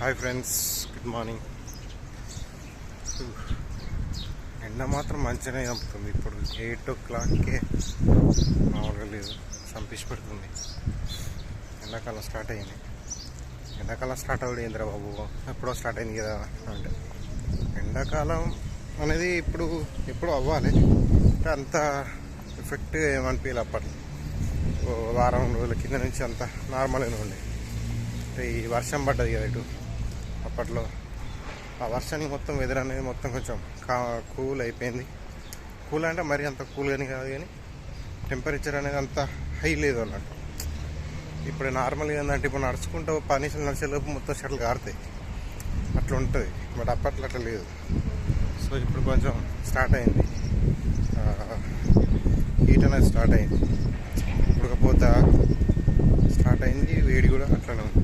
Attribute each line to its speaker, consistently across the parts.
Speaker 1: Hi friends good morning ఎండ మాత్రం మంచిగానే చంపుతుంది ఇప్పుడు ఎయిట్ ఓ క్లాక్కే మామూలుగా లేదు. చంపించి పెడుతుంది. ఎండాకాలం స్టార్ట్ అయింది. ఎండాకాలం స్టార్ట్ అవ్వడం ఏందిరా బాబు? ఎప్పుడో స్టార్ట్ అయింది కదా అంటే. ఎండాకాలం అనేది ఇప్పుడు ఎప్పుడు అవ్వాలి. అంటే అంత ఎఫెక్ట్ ఏమనిపించాలి అప్పట్లో. వారం రోజుల కింద నుంచి అంత నార్మల్గానే ఉండే. అంటే ఈ వర్షం పడ్డది కదా ఇటు. అప్పట్లో ఆ వర్షానికి మొత్తం వెదర్ అనేది మొత్తం కొంచెం కా కూల్ అయిపోయింది. కూల్ అంటే మరి అంత కూల్ కానీ కాదు కానీ టెంపరేచర్ అనేది అంత హై లేదు అన్నట్టు. ఇప్పుడు నార్మల్గా ఏంటంటే ఇప్పుడు నడుచుకుంటూ పనిషలు నడిచేలోపు మొత్తం షట్లు కారుతాయి. అట్లా ఉంటుంది. బట్ అప్పట్లో అట్లా లేదు. సో ఇప్పుడు కొంచెం స్టార్ట్ అయింది. హీట్ అనేది స్టార్ట్ అయింది. ఉడకపోత స్టార్ట్ అయింది వేడి కూడా అట్లనే ఉంది.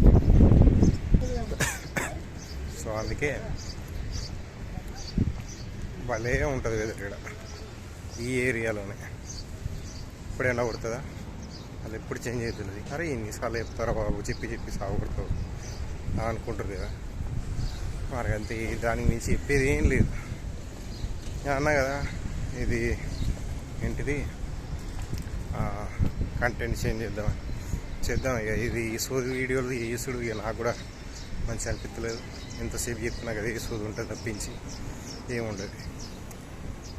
Speaker 1: అందుకే భలే ఉంటుంది వెదర్ ఇక్కడ. ఈ ఏరియాలోనే. ఇప్పుడు ఎండ కొడుతుందా? అది ఎప్పుడు చేంజ్ అవుతుంది? అరే ఎన్నిసార్లు చెప్తారా బాబు చెప్పి చెప్పి సాగుపడతావు అనుకుంటారు కదా. మరి అంతే దానికి మించి చెప్పేది ఏం లేదు. నేను అన్నా కదా ఇది ఏంటిది? కంటెంట్ చేంజ్ చేద్దామని చేద్దాం ఇక. ఇది ఈ సోది వీడియోలు ఈ చేసుడు ఇక నాకు కూడా మంచి అనిపించలేదు ఎంతసేపు చెప్పినా కదా ఏ సోది ఉంటుంది తప్పించి ఏముండదు.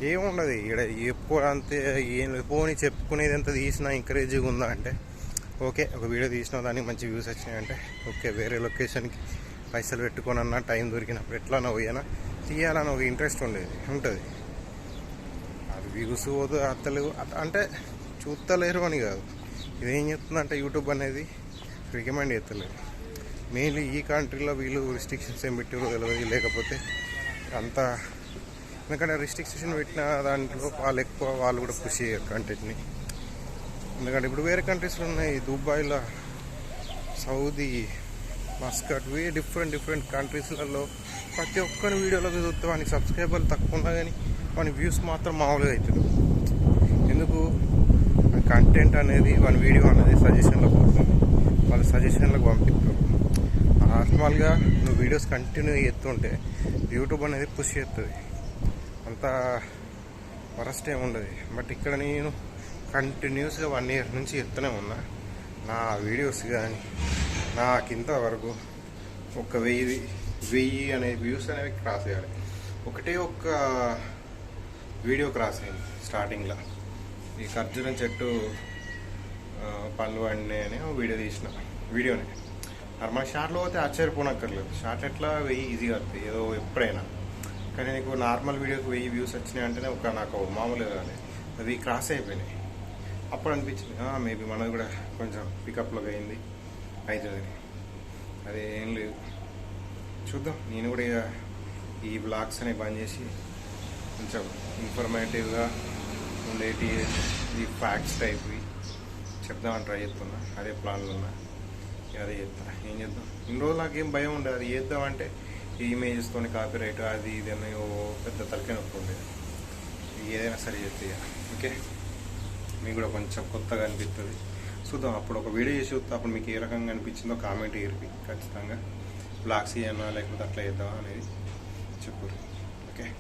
Speaker 1: ఏముండదు. ఇక్కడ ఎప్పుడు అంతే ఏం లేదు. పోనీ చెప్పుకునేది ఎంత తీసినా ఎంకరేజ్గా ఉందా అంటే ఓకే ఒక వీడియో తీసినా దానికి మంచి వ్యూస్ వచ్చినాయంటే ఓకే వేరే లొకేషన్కి పైసలు పెట్టుకోనన్నా టైం దొరికినప్పుడు ఎట్లా పోయినా తీయాలని ఒక ఇంట్రెస్ట్ ఉండేది ఉంటుంది. అది వ్యూస్ పోదు అత్తలు అంటే చూస్తలేరు అని కాదు. ఇదేం చెప్తుందంటే యూట్యూబ్ అనేది రికమెండ్ చేస్తలేదు. మెయిన్లీ ఈ కంట్రీలో వీళ్ళు రిస్ట్రిక్షన్స్ ఏం పెట్టారో తెలియదు లేకపోతే అంత ఎందుకంటే రిస్ట్రిక్షన్ పెట్టిన దాంట్లో వాళ్ళు ఎక్కువ వాళ్ళు కూడా పుష్ చేయరు కంటెంట్ని ఎందుకంటే ఇప్పుడు వేరే కంట్రీస్లో ఉన్నాయి. దుబాయ్లో సౌదీ మస్కట్ వే డిఫరెంట్ డిఫరెంట్ కంట్రీస్లలో ప్రతి ఒక్కరి వీడియోలోకి చూస్తే వానికి సబ్స్క్రైబర్లు తక్కువ ఉన్నా కానీ వాని వ్యూస్ మాత్రం మామూలుగా అవుతుంది ఎందుకు? కంటెంట్ అనేది వాని వీడియో అనేది సజెషన్లో పోతుంది వాళ్ళ సజెషన్లకు పంపిస్తారు. నార్మల్గా నువ్వు వీడియోస్ కంటిన్యూ చేస్తుంటే యూట్యూబ్ అనేది పుష్ చేస్తుంది. అంత వరస్ట్ ఏముండదు ఉండదు. బట్ ఇక్కడ నేను కంటిన్యూస్గా వన్ ఇయర్ నుంచి చెప్తూనే ఉన్నా. నా వీడియోస్ కానీ నాకు ఇంతవరకు ఒక వెయ్యి వెయ్యి అనే వ్యూస్ అనేవి క్రాస్ అయ్యాలి ఒకటే ఒక్క వీడియో క్రాస్ అయింది స్టార్టింగ్లో ఈ ఖర్జూరం చెట్టు పళ్ళు పండ్లు అని వీడియో తీసిన. వీడియోనే నార్మల్ షార్ట్లో పోతే ఆశ్చర్యపోనక్కర్లేదు. షార్ట్ ఎట్లా వెయ్యి ఈజీగా వస్తాయి. ఏదో ఎప్పుడైనా. కానీ నీకు నార్మల్ వీడియోకి వెయ్యి వ్యూస్ వచ్చినాయి అంటేనే ఒక నాకు మామూలుగా కానీ అవి క్రాస్ అయిపోయినాయి. అప్పుడు అనిపించింది మేబీ మనది కూడా కొంచెం పికప్లోకి అయింది. అవుతుంది అదే ఏం లేదు. చూద్దాం. నేను కూడా ఇక ఈ బ్లాగ్స్ అనేవి బంద్ చేసి కొంచెం ఇన్ఫర్మేటివ్గా ఉండేటి ఈ ఫ్యాక్ట్స్ టైప్వి చెప్దామని ట్రై చేస్తున్నా. అదే ప్లాన్లు ఉన్నా. అదే చెప్తా ఏం చేద్దాం? ఇన్ని రోజులు ఏం భయం ఉండదు. అది చేద్దామంటే ఈ ఇమేజెస్తో కాపీ రైట్ అది ఇది అని పెద్ద తలకే నొప్పి ఉండేది. ఏదైనా సరే చెప్తే ఇక. ఓకే? మీకు కూడా కొంచెం కొత్తగా అనిపిస్తుంది. చూద్దాం. అప్పుడు ఒక వీడియో చేసి చూస్తే. అప్పుడు మీకు ఏ రకంగా అనిపించిందో కామెంట్ ఇరిపి ఖచ్చితంగా. బ్లాగ్స్ చేయనా లేకపోతే అట్లా చేద్దామా అనేది చెప్పు. ఓకే?